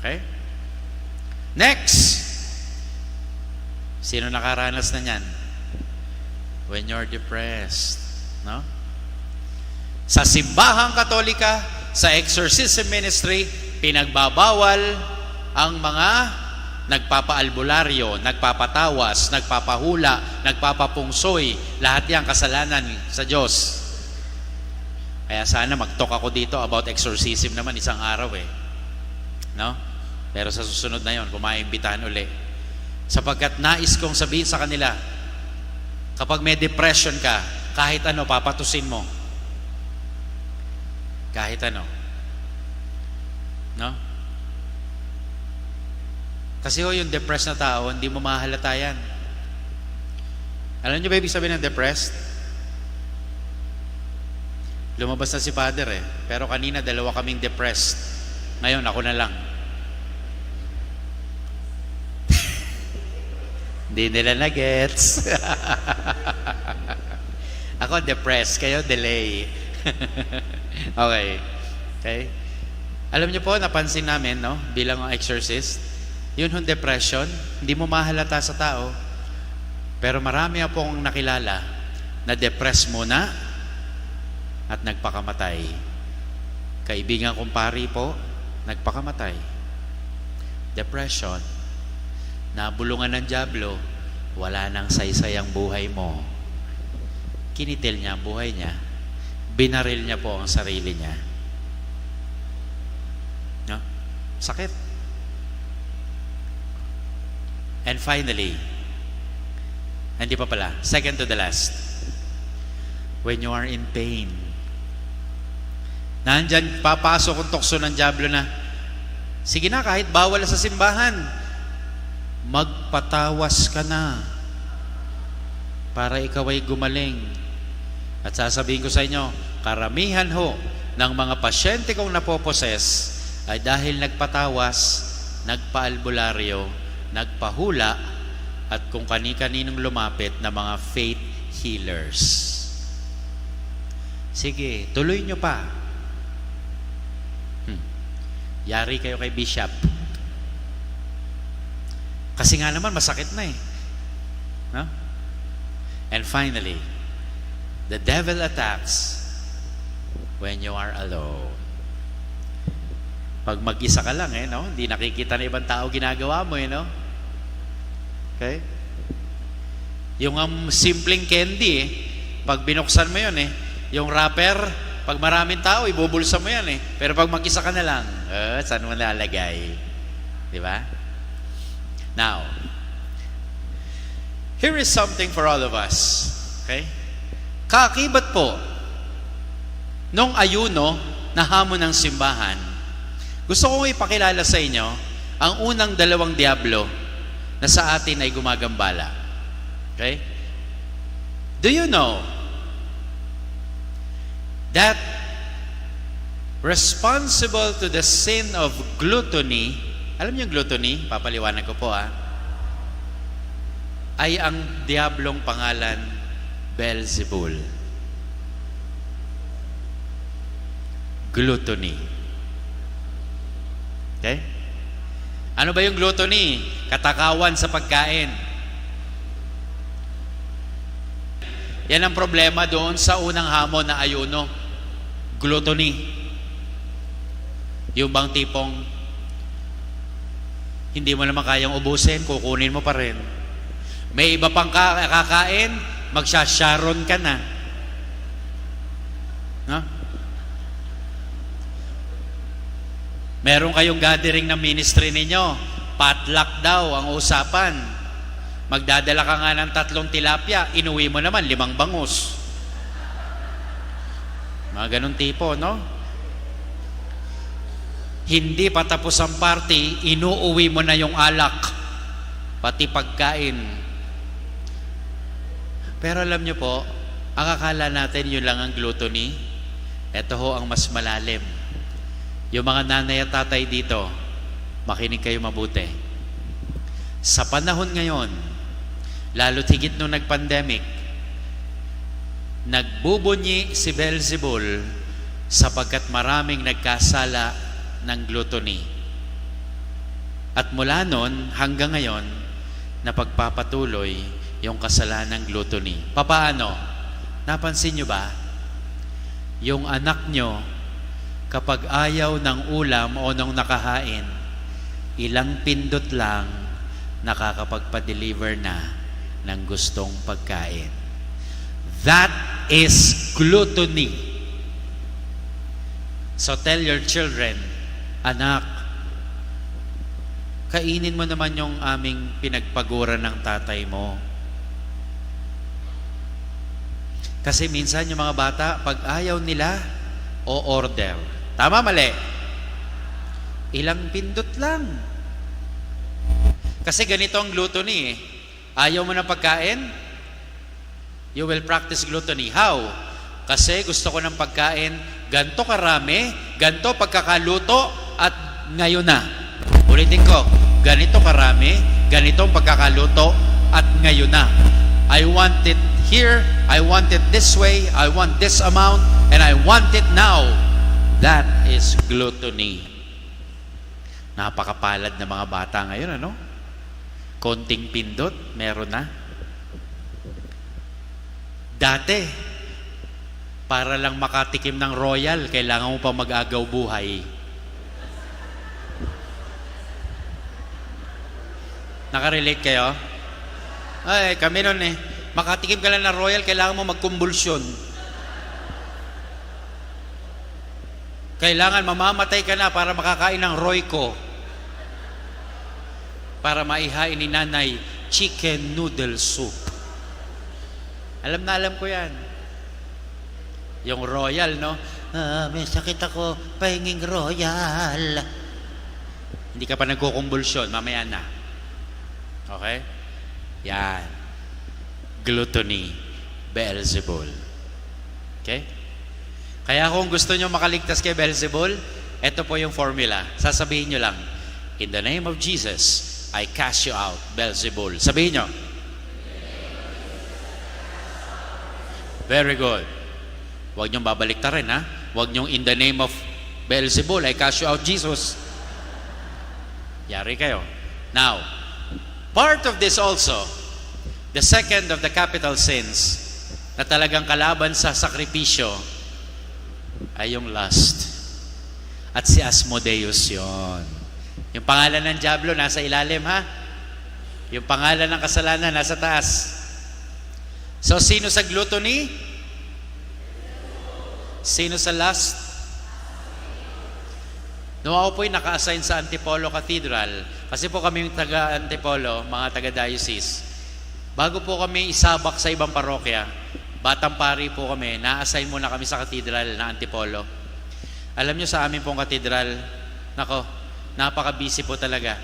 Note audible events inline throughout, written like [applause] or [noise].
Okay? Next! Sino nakaranas na niyan? When you're depressed. No? Sa simbahang katolika, sa exorcism ministry, pinagbabawal ang mga nagpapaalbularyo, nagpapatawas, nagpapahula, nagpapapungsoy, lahat yan kasalanan sa Diyos. Kaya sana mag-talk ako dito about exorcism naman isang araw eh. No? Pero sa susunod na yon, kumaimbitahan uli. Sapagkat nais kong sabihin sa kanila, kapag may depression ka, kahit ano, papatusin mo. Kahit ano. No? Kasi ho, yung depressed na tao, hindi mo mahalata yan. Alam niyo ba ibig sabihin ng depressed? Lumabas na si Father eh. Pero kanina dalawa kaming depressed. Ngayon ako na lang. Hindi nila na gets. [laughs] ako depressed, kayo delay. [laughs] okay. Okay. Alam niyo po, napansin namin, no, bilang ang exorcist, yun yung depression, hindi mo mahalata sa tao. Pero marami akong nakilala na depressed muna at nagpakamatay. Kaibigan kong pari po, nagpakamatay. Depression. Nabulungan ng Diablo, wala nang saysay ang buhay mo. Kinitil niya ang buhay niya. Binaril niya po ang sarili niya. No? Sakit. And finally, hindi pa pala, second to the last, when you are in pain, nandyan papasok ang tukso ng Diablo na, sige na, kahit bawal sa simbahan, magpatawas ka na para ikaw ay gumaling. At sasabihin ko sa inyo, karamihan ho ng mga pasyente kong napoposes ay dahil nagpatawas, nagpaalbularyo, nagpahula, at kung kani-kaninong lumapit na mga faith healers. Sige, tuloy nyo pa. Hmm. Yari kayo kay Bishop. Kasi nga naman, masakit na eh. No? And finally, the devil attacks when you are alone. Pag mag-isa ka lang eh, no? Hindi nakikita ng ibang tao ginagawa mo eh, no? Okay? Yung um, simpleng candy eh, pag binuksan mo yun eh, yung wrapper, pag maraming tao, ibubulsa mo yan eh. Pero pag mag-isa ka na lang, eh, saan mo nalagay? Di ba? Now, here is something for all of us. Okay? Kaakibat po, nung ayuno na hamon ng simbahan, gusto kong ipakilala sa inyo ang unang dalawang diablo na sa atin ay gumagambala. Okay? Do you know that responsible to the sin of gluttony, alam niyo yung gluttony? Papaliwanag ko po ah. Ay ang diablong pangalan Beelzebul. Gluttony. Okay? Ano ba yung gluttony? Katakawan sa pagkain. Yan ang problema doon sa unang hamon na ayuno. Gluttony. Yung bang tipong hindi mo naman kayang ubusin, kukunin mo pa rin. May iba pang ka- kakain, magsasharon ka na. No? Meron kayong gathering ng ministry ninyo, potluck daw ang usapan. Magdadala ka nga ng tatlong tilapia, inuwi mo naman limang bangus. Mga ganun tipo, no? Hindi pa tapos ang party, inuuwi mo na yung alak, pati pagkain. Pero alam nyo po, ang akala natin yun lang ang gluttony. Ito ho ang mas malalim. Yung mga nanay at tatay dito, makinig kayo mabuti. Sa panahon ngayon, lalo't higit nung nag-pandemic, nagbubunyi si Beelzebul sapagkat maraming nagkasala ng gluttony. At mula noon hanggang ngayon, napagpapatuloy yung kasalanang gluttony. Papaano? Napansin nyo ba? Yung anak nyo, kapag ayaw ng ulam o nung nakahain, ilang pindot lang nakakapagpa-deliver na ng gustong pagkain. That is gluttony. So tell your children, anak, kainin mo naman yung aming pinagpaguran ng tatay mo. Kasi minsan yung mga bata, pag ayaw nila, o order. Tama, mali? Ilang pindot lang. Kasi ganito ang gluttony eh. Ayaw mo ng pagkain? You will practice gluttony. How? Kasi gusto ko ng pagkain, ganto karami, ganto pagkakaluto, at ngayon na. Ulitin ko, ganito karami, ganito ang pagkakaluto, at ngayon na. I want it here, I want it this way, I want this amount, and I want it now. That is gluttony. Napakapalad na mga bata ngayon, ano? Konting pindot, meron na. Dati, para lang makatikim ng royal, kailangan mo pa mag-agaw buhay. Nakarelate kayo? Ay, kami nun eh. Makatikim ka lang ng royal, kailangan mo magkumbulsyon. Kailangan mamamatay ka na para makakain ng Royco. Para maihain ni nanay chicken noodle soup. Alam na alam ko yan. Yung royal, no? Ah, may sakit ako, pahinging royal. Hindi ka pa nagkukumbulsyon, mamaya na. Okay? Yan. Gluttony. Beelzebul. Okay? Kaya kung gusto nyo makaligtas kay Beelzebul, ito po yung formula. Sasabihin nyo lang, In the name of Jesus, I cast you out, Beelzebul. Sabihin nyo. Very good. Huwag niyong babalik rin, ha? Huwag niyong in the name of Beelzebul, I cast you out, Jesus. Yari kayo. Now, part of this also, the second of the capital sins, na talagang kalaban sa sakripisyo, ay yung lust. At si Asmodeus yon. Yung pangalan ng Diablo nasa ilalim ha. Yung pangalan ng kasalanan nasa taas. So sino sa gluttony? Sino sa lust? Nung ako po'y naka-assign sa Antipolo Cathedral, kasi po kami yung taga-Antipolo, mga taga-diocese, bago po kami isabak sa ibang parokya, batang pari po kami, na-assign muna kami sa Cathedral na Antipolo. Alam nyo sa amin pong Cathedral, nako, napaka-busy po talaga.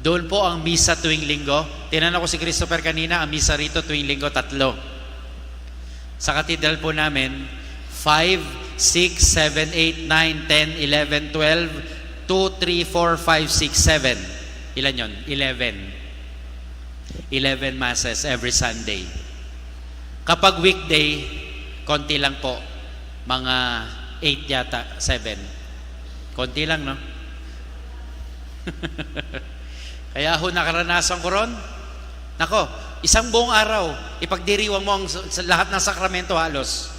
Doon po ang misa tuwing linggo. Tinanong ko si Christopher kanina, ang misa rito tuwing linggo, tatlo. Sa Cathedral po namin, 5, 6, 7, 8, 9, 10, 11, 12, 2, 3, 4, 5, 6, 7. Ilan yon? 11. 11 masses every Sunday. Kapag weekday, konti lang po. Mga 8 yata, 7. Konti lang, no? [laughs] Kaya ho nakaranasan ko ron. Nako, isang buong araw, ipagdiriwang mo ang, lahat ng sakramento halos.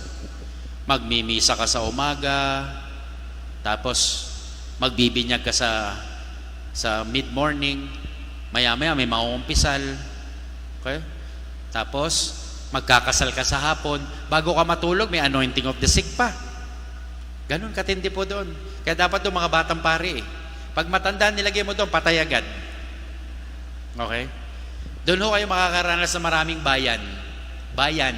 Magmimisa ka sa umaga, tapos magbibinyag ka sa sa mid-morning, maya-maya may mauumpisal. Okay? Tapos, magkakasal ka sa hapon, bago ka matulog, may anointing of the sick pa. Ganon katindi po doon. Kaya dapat doon mga batang pari eh. Pag matanda, nilagay mo doon, patay agad. Okay? Doon ho kayo makakaranas sa maraming bayan. Bayan.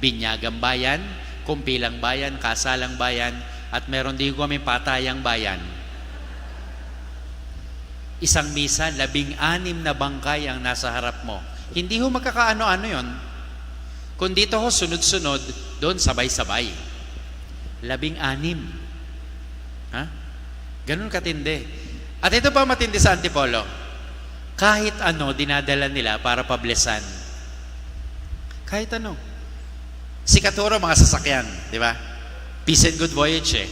Binyagang bayan, kumpilang bayan, kasalang bayan, at meron din kami patayang bayan. Isang misa, labing anim na bangkay ang nasa harap mo. Hindi ho magkakaano-ano yon. Kung dito ho sunod-sunod, doon sabay-sabay. Labing anim. Ha? Ganun katindi. At ito pa matindi sa Antipolo. Kahit ano, dinadala nila para pablesan. Kahit ano. Si mga sasakyan, di ba? Peace and good voyage eh.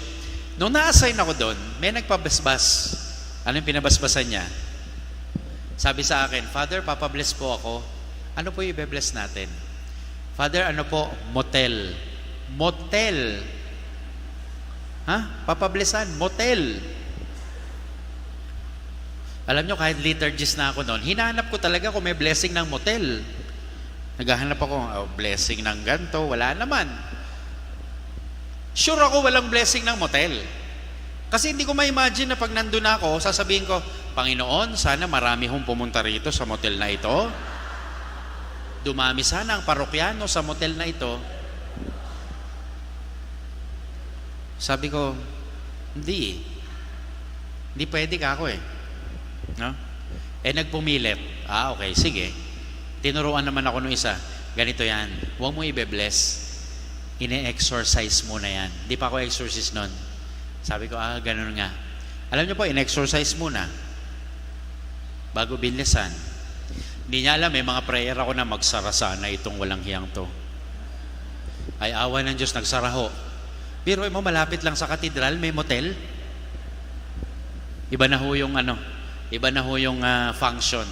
Nung na-assign ako doon, may nagpabasbas. Anong pinabasbasan niya? Sabi sa akin, Father, papabless po ako. Ano po yung ibe-bless natin? Father, ano po? Motel. Motel. Ha? Papablessan. Motel. Alam nyo, kahit liturgist na ako noon, hinahanap ko talaga kung may blessing ng motel. Naghahanap ako, oh, blessing ng ganto, wala naman. Sure ako walang blessing ng motel. Kasi hindi ko ma-imagine na pag nandun ako, sasabihin ko, Panginoon, sana marami hong pumunta rito sa motel na ito. Dumami sana ang parokyano sa motel na ito. Sabi ko, hindi eh. Hindi pwede ka ako eh. No? Eh nagpumilit. Ah, okay, sige. Tinuruan naman ako nung isa. Ganito yan. Huwag mo ibe-bless. Ine-exorcise mo na yan. Di pa ako exorcist nun. Sabi ko, ah, ganun nga. Alam niyo po, in-exorcise muna. Bago binlesan. Hindi niya alam, may mga prayer ako na magsara sana itong walang hiyang to. Ay awa ng Diyos, nagsara ho. Pero mo, malapit lang sa katedral, may motel. Iba na ho yung ano, iba na ho yung ah, function.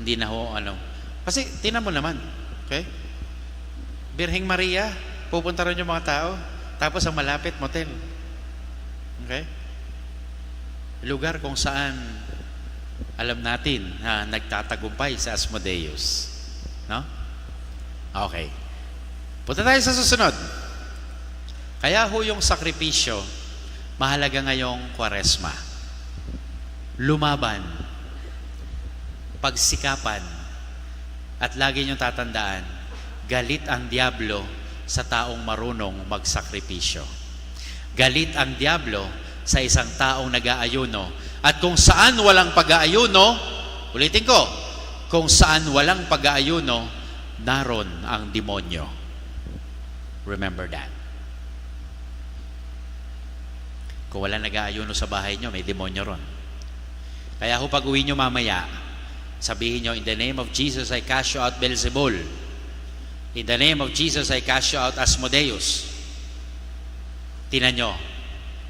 Hindi na ho ano. Kasi, tinan mo naman, okay? Birheng Maria, pupunta rin yung mga tao. Tapos ang malapit, motel. Okay? Lugar kung saan alam natin na nagtatagumpay sa Asmodeus. No? Okay. Punta tayo sa susunod. Kaya ho yung sakripisyo, mahalaga ngayong kwaresma. Lumaban. Pagsikapan. At lagi niyong tatandaan, galit ang Diablo sa taong marunong magsakripisyo. Galit ang Diablo sa isang taong nag-aayuno. At kung saan walang pag-aayuno, ulitin ko, kung saan walang pag-aayuno, naron ang demonyo. Remember that. Kung wala nag-aayuno sa bahay nyo, may demonyo ron. Kaya ho pag uwi nyo mamaya, sabihin nyo, in the name of Jesus, I cast you out Beelzebul. In the name of Jesus, I cast you out Asmodeus. Tinan nyo,